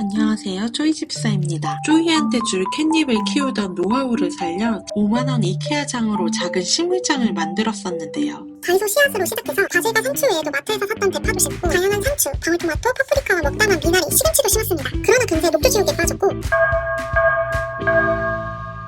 안녕하세요. 쪼이집사입니다. 쪼이한테 줄 캣닙을 키우던 노하우를 살려 5만원 이케아장으로 작은 식물장을 만들었었는데요. 다이소 씨앗으로 시작해서 바질과 상추 외에도 마트에서 샀던 대파도 심고 다양한 상추, 방울토마토, 파프리카와 먹다만 미나리, 시금치도 심었습니다. 그러나 금세 녹조 지옥에 빠졌고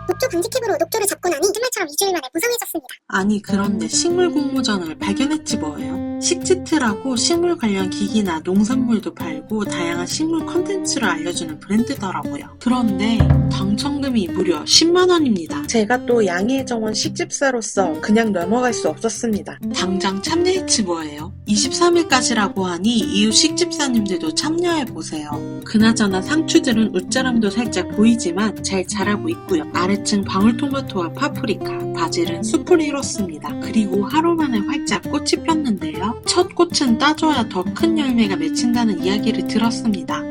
녹조 방지캡으로 녹조를 잡고 나니 정말처럼 2주일 만에 무성해졌습니다. 아니 그런데 식물 공모전을 발견했지 뭐예요. 식지트라고 식물 관련 기기나 농산물도 팔고 다양한 식물 컨텐츠를 알려주는 브랜드더라고요. 그런데 당첨금이 무려 10만원입니다. 제가 또 양희의 정원 식집사로서 그냥 넘어갈 수 없었습니다. 당장 참여했지 뭐예요. 23일까지라고 하니 이웃 식집사님들도 참여해보세요. 그나저나 상추들은 웃자람도 살짝 보이지만 잘 자라고 있고요. 아래층 방울토마토와 파프리카, 바질은 숲을 이뤘습니다. 그리고 하루 만에 활짝 꽃이 폈는데요. 첫 꽃은 따줘야 더 큰 열매가 맺힌다는 이야기를 들었습니다.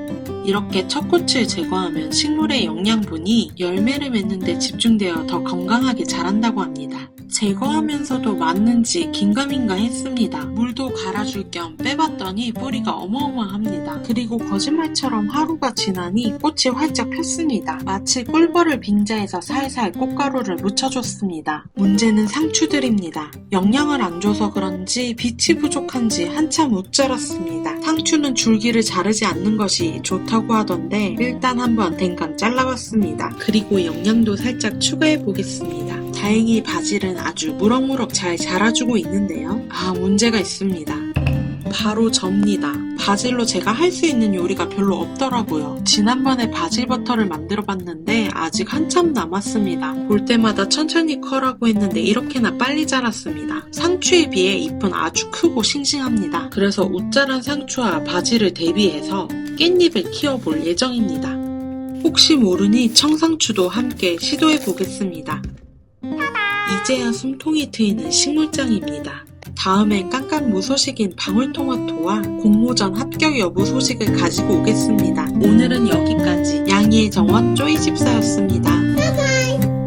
이렇게 첫 꽃을 제거하면 식물의 영양분이 열매를 맺는데 집중되어 더 건강하게 자란다고 합니다. 제거하면서도 맞는지 긴가민가 했습니다. 물도 갈아줄 겸 빼봤더니 뿌리가 어마어마합니다. 그리고 거짓말처럼 하루가 지나니 꽃이 활짝 폈습니다. 마치 꿀벌을 빙자해서 살살 꽃가루를 묻혀줬습니다. 문제는 상추들입니다. 영양을 안 줘서 그런지 빛이 부족한지 한참 웃자랐습니다. 상추는 줄기를 자르지 않는 것이 좋다고 하던데 일단 한번 댕강 잘라봤습니다. 그리고 영양도 살짝 추가해 보겠습니다. 다행히 바질은 아주 무럭무럭 잘 자라주고 있는데요. 아, 문제가 있습니다. 바로 접니다. 바질로 제가 할 수 있는 요리가 별로 없더라고요. 지난번에 바질 버터를 만들어 봤는데 아직 한참 남았습니다. 볼 때마다 천천히 커라고 했는데 이렇게나 빨리 자랐습니다. 상추에 비해 잎은 아주 크고 싱싱합니다. 그래서 웃자란 상추와 바질을 대비해서 깻잎을 키워볼 예정입니다. 혹시 모르니 청상추도 함께 시도해 보겠습니다. 이제야 숨통이 트이는 식물장입니다. 다음엔 깜깜 무 소식인 방울토마토와 공모전 합격 여부 소식을 가지고 오겠습니다. 오늘은 여기까지 양희의 정원 쪼이집사였습니다.